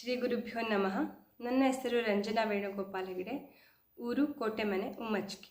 ಶ್ರೀ ಗುರುಭ್ಯೋ ನಮಃ ನನ್ನ ಹೆಸರು ರಂಜನಾ ವೇಣುಗೋಪಾಲ್ ಹೆಗಡೆ ಊರು ಕೋಟೆ ಮನೆ ಉಮ್ಮಚ್ಕಿ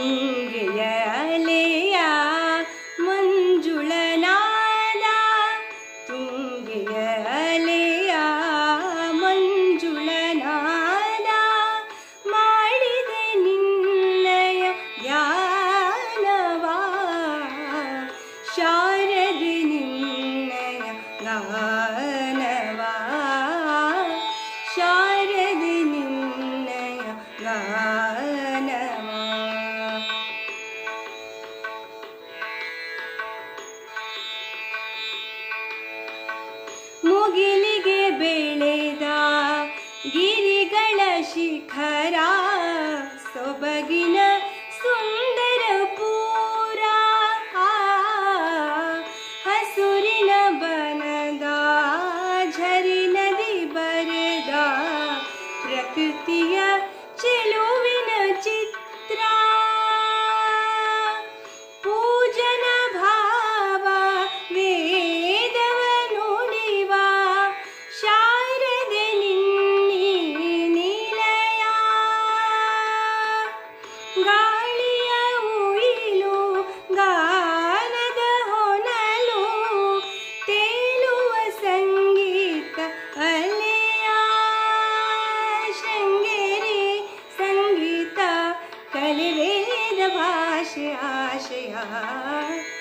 Mm-hmm. ಮುಗಿಲಿಗೆ ಬೆಳೆದ ಗಿರಿಗಳ ಶಿಖರ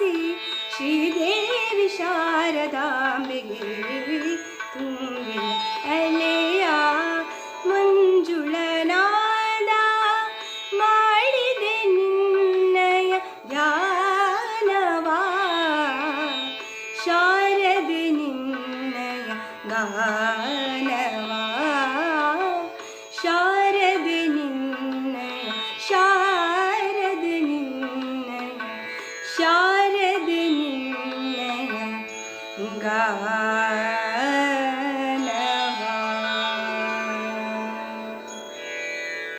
വാസി ശ്രീദേവി ശാരദാംബികെ തുമ്പിൽ അലയ ಮಂಜುಳನಾದ ಮಾಡಿದೆ ನಿನ್ನಯ ಧ್ಯಾನವಾ ಶಾರದೆ ನಿನ್ನಯ ಗಾ God.